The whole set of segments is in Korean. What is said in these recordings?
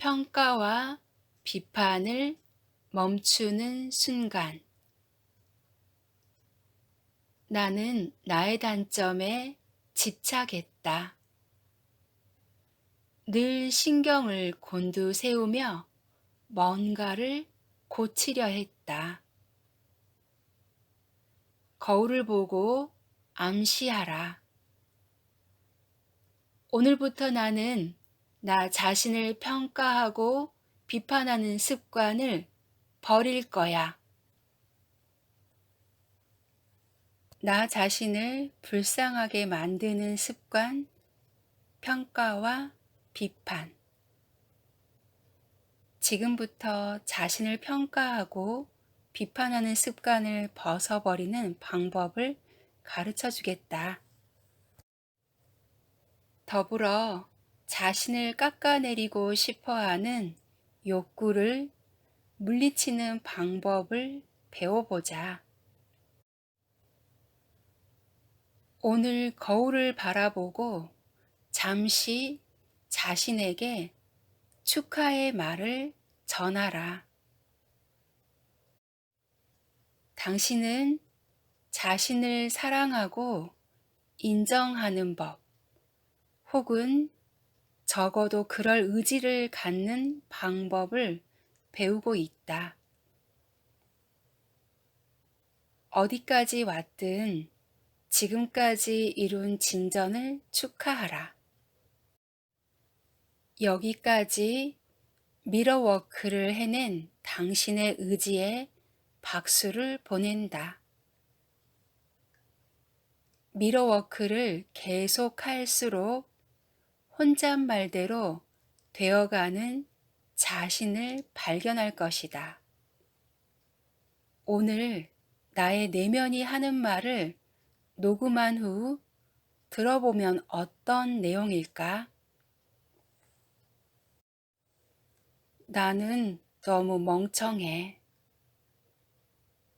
평가와 비판을 멈추는 순간 나는 나의 단점에 집착했다. 늘 신경을 곤두세우며 뭔가를 고치려 했다. 거울을 보고 암시하라. 오늘부터 나는 나 자신을 평가하고 비판하는 습관을 버릴 거야. 나 자신을 불쌍하게 만드는 습관, 평가와 비판. 지금부터 자신을 평가하고 비판하는 습관을 벗어버리는 방법을 가르쳐 주겠다. 더불어 자신을 깎아내리고 싶어 하는 욕구를 물리치는 방법을 배워보자. 오늘 거울을 바라보고 잠시 자신에게 축하의 말을 전하라. 당신은 자신을 사랑하고 인정하는 법, 혹은 적어도 그럴 의지를 갖는 방법을 배우고 있다. 어디까지 왔든 지금까지 이룬 진전을 축하하라. 여기까지 미러워크를 해낸 당신의 의지에 박수를 보낸다. 미러워크를 계속할수록 혼잣말대로 되어가는 자신을 발견할 것이다. 오늘 나의 내면이 하는 말을 녹음한 후 들어보면 어떤 내용일까? 나는 너무 멍청해.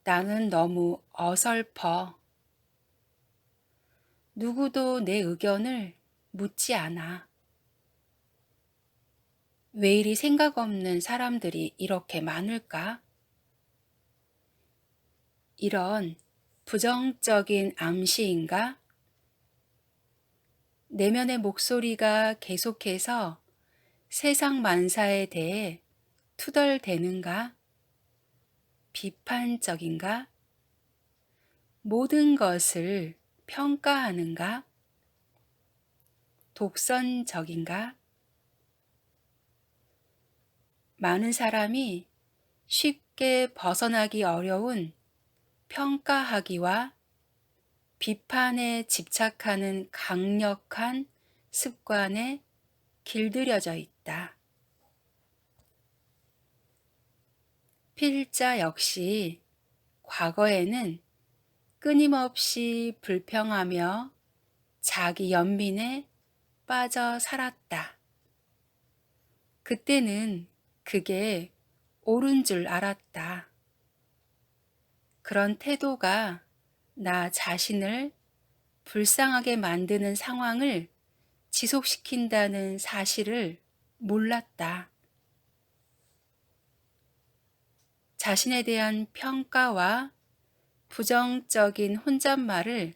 나는 너무 어설퍼. 누구도 내 의견을 묻지 않아. 왜 이리 생각 없는 사람들이 이렇게 많을까? 이런 부정적인 암시인가? 내면의 목소리가 계속해서 세상 만사에 대해 투덜대는가? 비판적인가? 모든 것을 평가하는가? 독선적인가? 많은 사람이 쉽게 벗어나기 어려운 평가하기와 비판에 집착하는 강력한 습관에 길들여져 있다. 필자 역시 과거에는 끊임없이 불평하며 자기 연민에 빠져 살았다. 그때는 그게 옳은 줄 알았다. 그런 태도가 나 자신을 불쌍하게 만드는 상황을 지속시킨다는 사실을 몰랐다. 자신에 대한 평가와 부정적인 혼잣말을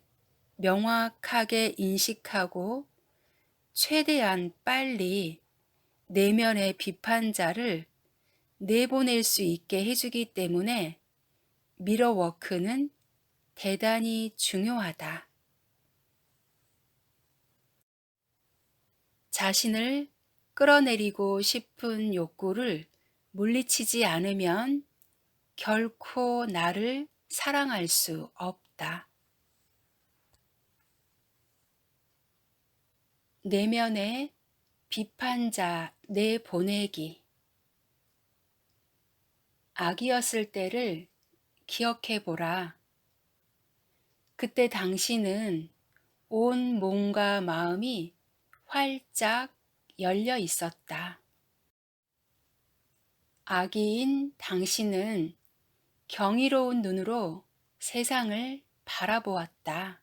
명확하게 인식하고 최대한 빨리 내면의 비판자를 내보낼 수 있게 해주기 때문에 미러워크는 대단히 중요하다. 자신을 끌어내리고 싶은 욕구를 물리치지 않으면 결코 나를 사랑할 수 없다. 내면의 비판자 내보내기. 아기였을 때를 기억해 보라. 그때 당신은 온 몸과 마음이 활짝 열려 있었다. 아기인 당신은 경이로운 눈으로 세상을 바라보았다.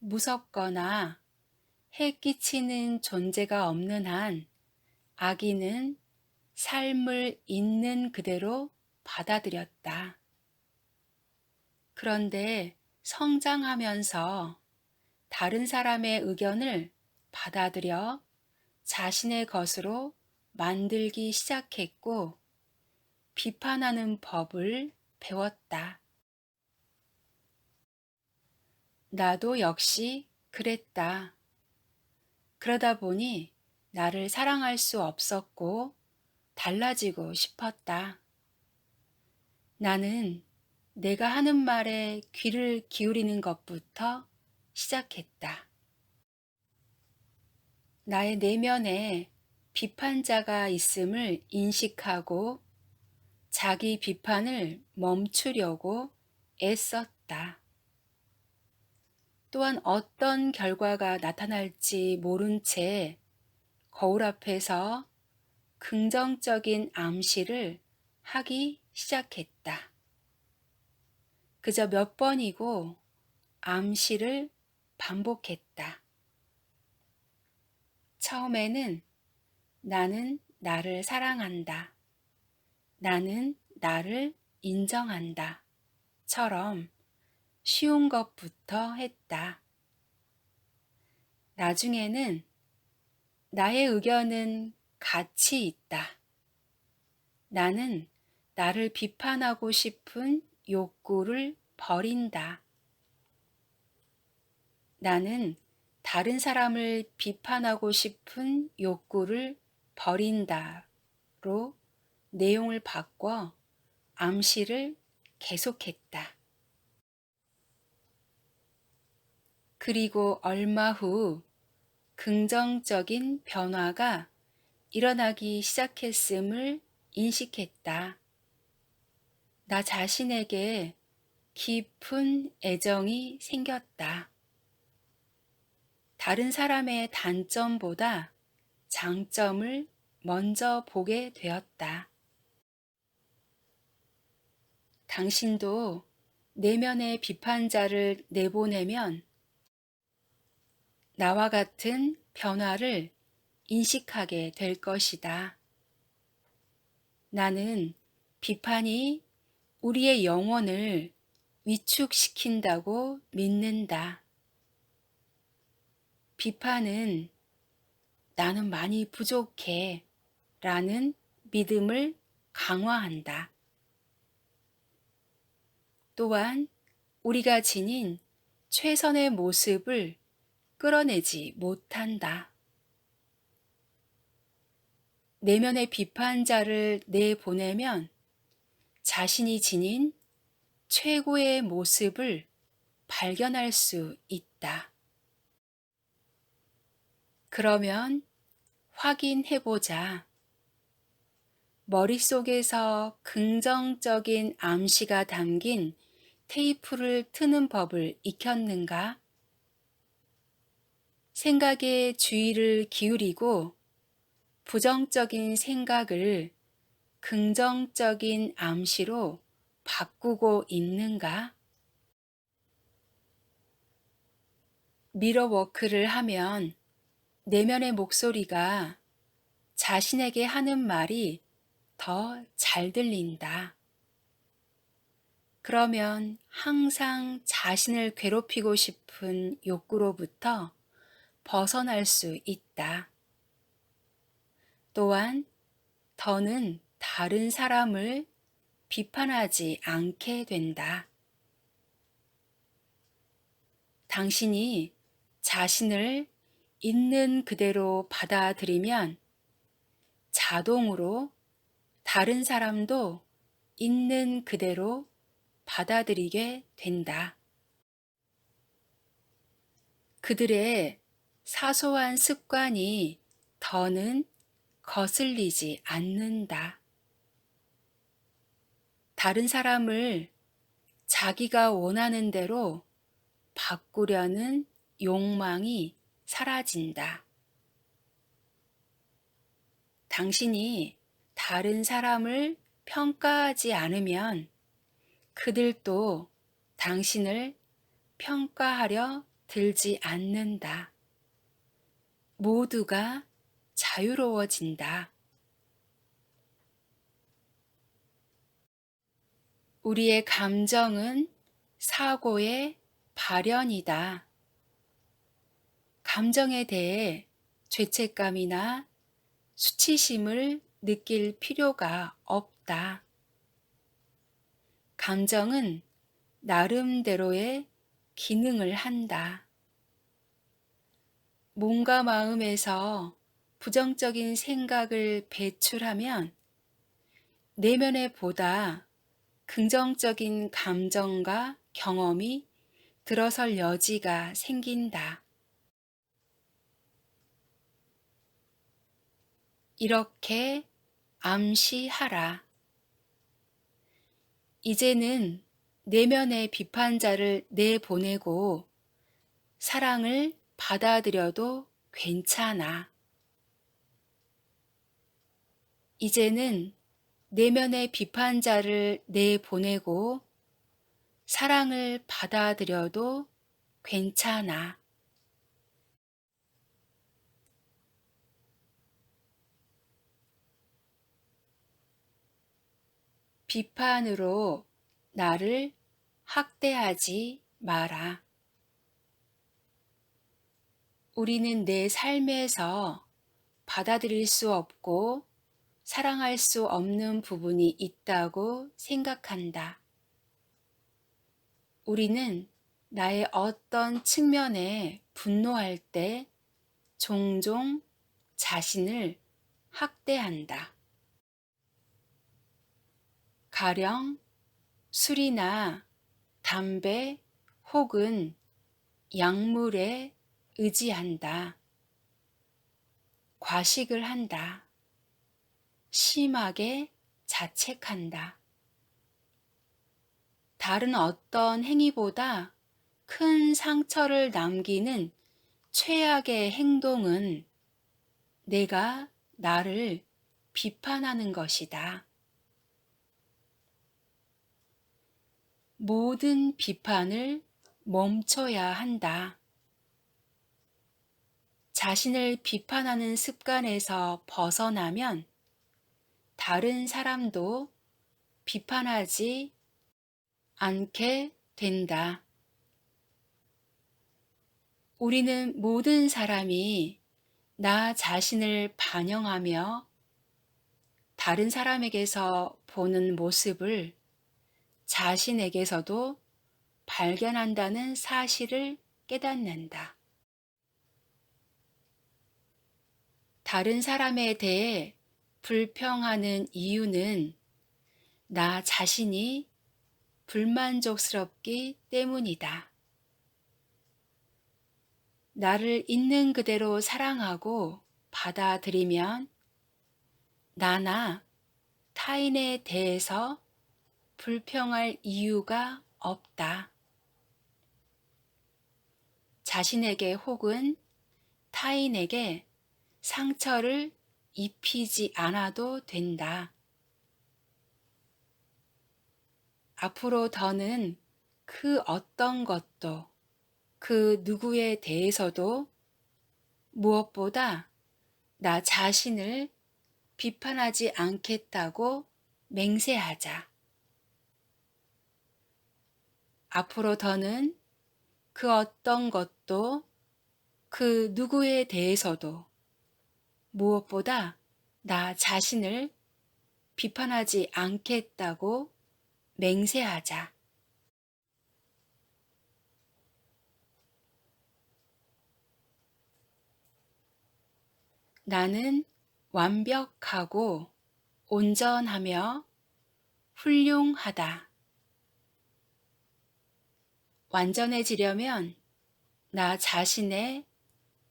무섭거나 해 끼치는 존재가 없는 한 아기는 삶을 있는 그대로 받아들였다. 그런데 성장하면서 다른 사람의 의견을 받아들여 자신의 것으로 만들기 시작했고 비판하는 법을 배웠다. 나도 역시 그랬다. 그러다 보니 나를 사랑할 수 없었고 달라지고 싶었다. 나는 내가 하는 말에 귀를 기울이는 것부터 시작했다. 나의 내면에 비판자가 있음을 인식하고 자기 비판을 멈추려고 애썼다. 또한 어떤 결과가 나타날지 모른 채 거울 앞에서 긍정적인 암시를 하기 시작했다. 그저 몇 번이고 암시를 반복했다. 처음에는 나는 나를 사랑한다. 나는 나를 인정한다. 처럼 쉬운 것부터 했다. 나중에는 나의 의견은 가치 있다. 나는 나를 비판하고 싶은 욕구를 버린다. 나는 다른 사람을 비판하고 싶은 욕구를 버린다로 내용을 바꿔 암시를 계속했다. 그리고 얼마 후 긍정적인 변화가 일어나기 시작했음을 인식했다. 나 자신에게 깊은 애정이 생겼다. 다른 사람의 단점보다 장점을 먼저 보게 되었다. 당신도 내면의 비판자를 내보내면 나와 같은 변화를 인식하게 될 것이다. 나는 비판이 우리의 영혼을 위축시킨다고 믿는다. 비판은 나는 많이 부족해 라는 믿음을 강화한다. 또한 우리가 지닌 최선의 모습을 끌어내지 못한다. 내면의 비판자를 내보내면 자신이 지닌 최고의 모습을 발견할 수 있다. 그러면 확인해보자. 머릿속에서 긍정적인 암시가 담긴 테이프를 트는 법을 익혔는가? 생각에 주의를 기울이고 부정적인 생각을 긍정적인 암시로 바꾸고 있는가? 미러워크를 하면 내면의 목소리가 자신에게 하는 말이 더 잘 들린다. 그러면 항상 자신을 괴롭히고 싶은 욕구로부터 벗어날 수 있다. 또한 더는 다른 사람을 비판하지 않게 된다. 당신이 자신을 있는 그대로 받아들이면 자동으로 다른 사람도 있는 그대로 받아들이게 된다. 그들의 사소한 습관이 더는 거슬리지 않는다. 다른 사람을 자기가 원하는 대로 바꾸려는 욕망이 사라진다. 당신이 다른 사람을 평가하지 않으면 그들도 당신을 평가하려 들지 않는다. 모두가 자유로워진다. 우리의 감정은 사고의 발현이다. 감정에 대해 죄책감이나 수치심을 느낄 필요가 없다. 감정은 나름대로의 기능을 한다. 몸과 마음에서 부정적인 생각을 배출하면 내면에 보다 긍정적인 감정과 경험이 들어설 여지가 생긴다. 이렇게 암시하라. 이제는 내면의 비판자를 내보내고 사랑을 받아들여도 괜찮아. 이제는 내면의 비판자를 내보내고 사랑을 받아들여도 괜찮아. 비판으로 나를 학대하지 마라. 우리는 내 삶에서 받아들일 수 없고 사랑할 수 없는 부분이 있다고 생각한다. 우리는 나의 어떤 측면에 분노할 때 종종 자신을 학대한다. 가령 술이나 담배 혹은 약물에 의지한다. 과식을 한다. 심하게 자책한다. 다른 어떤 행위보다 큰 상처를 남기는 최악의 행동은 내가 나를 비판하는 것이다. 모든 비판을 멈춰야 한다. 자신을 비판하는 습관에서 벗어나면 다른 사람도 비판하지 않게 된다. 우리는 모든 사람이 나 자신을 반영하며 다른 사람에게서 보는 모습을 자신에게서도 발견한다는 사실을 깨닫는다. 다른 사람에 대해 불평하는 이유는 나 자신이 불만족스럽기 때문이다. 나를 있는 그대로 사랑하고 받아들이면 나나 타인에 대해서 불평할 이유가 없다. 자신에게 혹은 타인에게 상처를 입히지 않아도 된다. 앞으로 더는 그 어떤 것도 그 누구에 대해서도 무엇보다 나 자신을 비판하지 않겠다고 맹세하자. 앞으로 더는 그 어떤 것도 그 누구에 대해서도 무엇보다 나 자신을 비판하지 않겠다고 맹세하자. 나는 완벽하고 온전하며 훌륭하다. 완전해지려면 나 자신의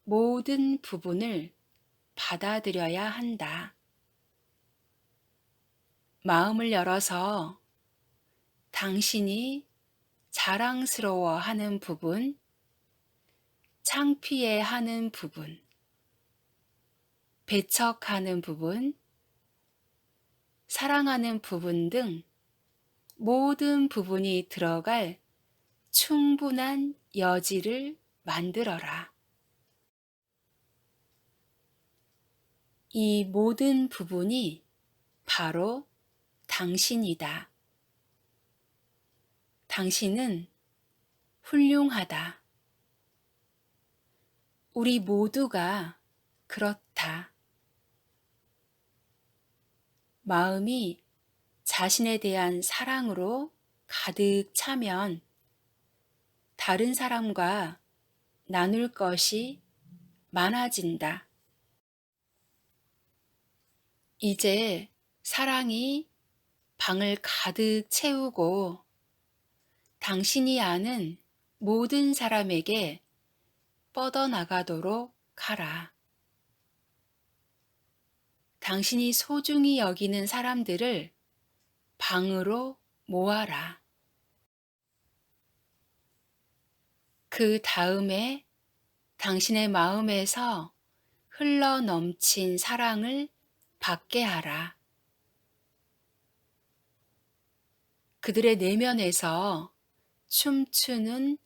모든 부분을 받아들여야 한다. 마음을 열어서 당신이 자랑스러워 하는 부분, 창피해 하는 부분, 배척하는 부분, 사랑하는 부분 등 모든 부분이 들어갈 충분한 여지를 만들어라. 이 모든 부분이 바로 당신이다. 당신은 훌륭하다. 우리 모두가 그렇다. 마음이 자신에 대한 사랑으로 가득 차면 다른 사람과 나눌 것이 많아진다. 이제 사랑이 방을 가득 채우고 당신이 아는 모든 사람에게 뻗어나가도록 하라. 당신이 소중히 여기는 사람들을 방으로 모아라. 그 다음에 당신의 마음에서 흘러 넘친 사랑을 받게 하라. 그들의 내면에서 춤추는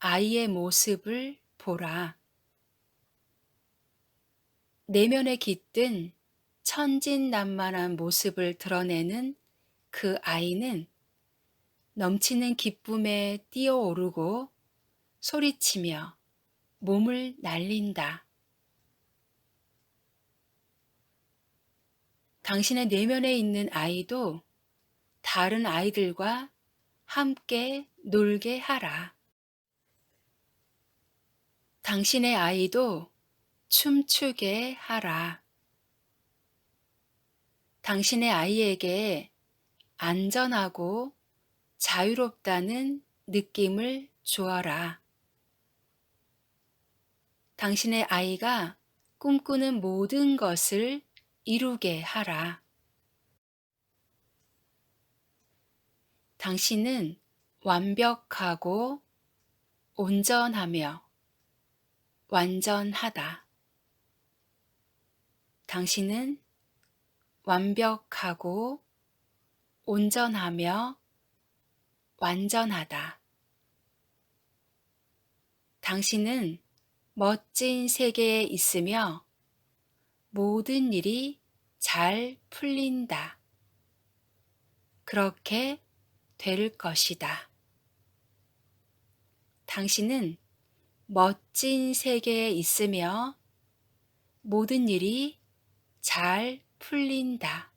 아이의 모습을 보라. 내면에 깃든 천진난만한 모습을 드러내는 그 아이는 넘치는 기쁨에 뛰어오르고 소리치며 몸을 날린다. 당신의 내면에 있는 아이도 다른 아이들과 함께 놀게 하라. 당신의 아이도 춤추게 하라. 당신의 아이에게 안전하고 자유롭다는 느낌을 주어라. 당신의 아이가 꿈꾸는 모든 것을 이루게 하라. 당신은 완벽하고 온전하며 완전하다. 당신은 완벽하고 온전하며 완전하다. 당신은 멋진 세계에 있으며 모든 일이 잘 풀린다. 그렇게 될 것이다. 당신은 멋진 세계에 있으며 모든 일이 잘 풀린다.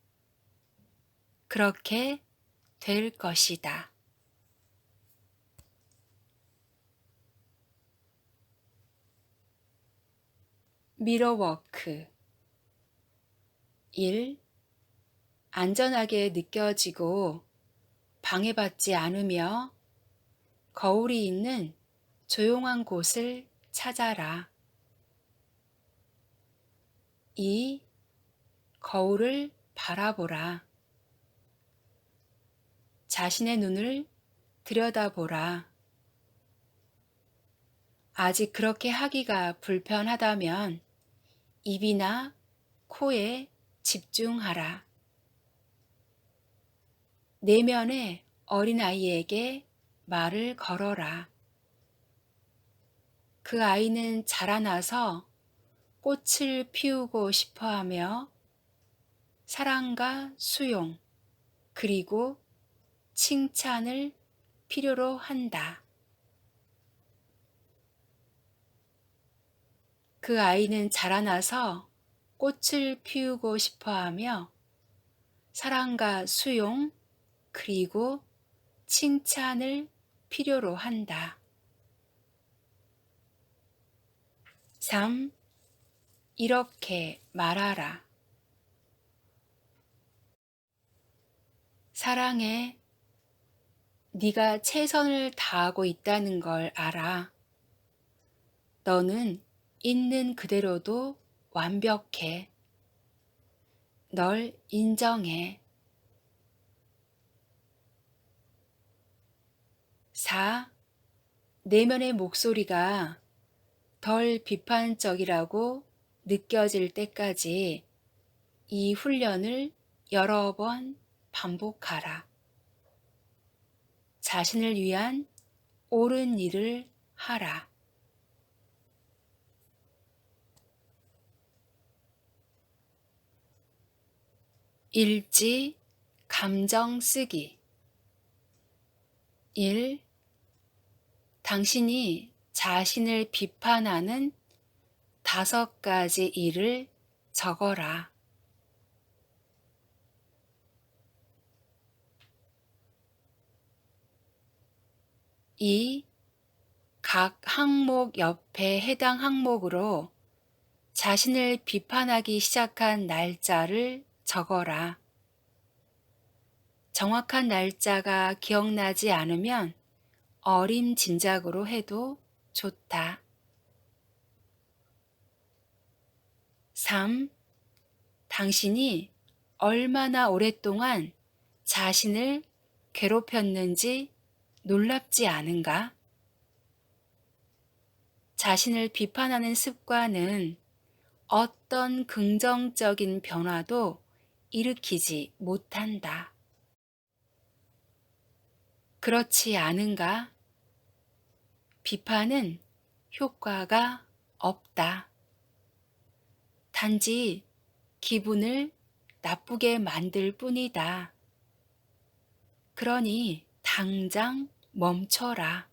그렇게 될 것이다. 미러워크 1. 안전하게 느껴지고 방해받지 않으며 거울이 있는 조용한 곳을 찾아라. 2. 거울을 바라보라. 자신의 눈을 들여다보라. 아직 그렇게 하기가 불편하다면 입이나 코에 집중하라. 내면의 어린아이에게 말을 걸어라. 그 아이는 자라나서 꽃을 피우고 싶어 하며 사랑과 수용, 그리고 칭찬을 필요로 한다. 그 아이는 자라나서 꽃을 피우고 싶어 하며 사랑과 수용, 그리고 칭찬을 필요로 한다. 3. 이렇게 말하라. 사랑해. 네가 최선을 다하고 있다는 걸 알아. 너는 있는 그대로도 완벽해. 널 인정해. 4. 내면의 목소리가 덜 비판적이라고 느껴질 때까지 이 훈련을 여러 번 반복하라. 자신을 위한 옳은 일을 하라. 일지, 감정 쓰기. 1. 당신이 자신을 비판하는 다섯 가지 일을 적어라. 2. 각 항목 옆에 해당 항목으로 자신을 비판하기 시작한 날짜를 적어라. 정확한 날짜가 기억나지 않으면 어림짐작으로 해도 좋다. 3. 당신이 얼마나 오랫동안 자신을 괴롭혔는지 놀랍지 않은가? 자신을 비판하는 습관은 어떤 긍정적인 변화도 일으키지 못한다. 그렇지 않은가? 비판은 효과가 없다. 단지 기분을 나쁘게 만들 뿐이다. 그러니 당장 멈춰라.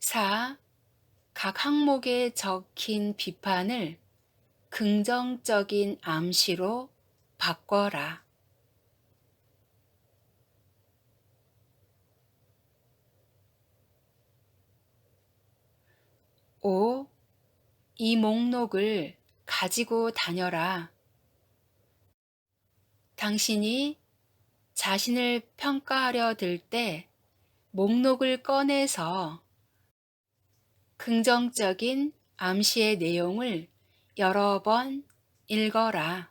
4. 각 항목에 적힌 비판을 긍정적인 암시로 바꿔라. 5. 이 목록을 가지고 다녀라. 당신이 자신을 평가하려 들 때 목록을 꺼내서 긍정적인 암시의 내용을 여러 번 읽어라.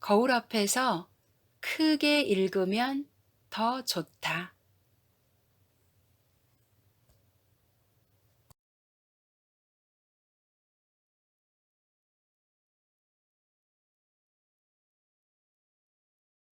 거울 앞에서 크게 읽으면 더 좋다.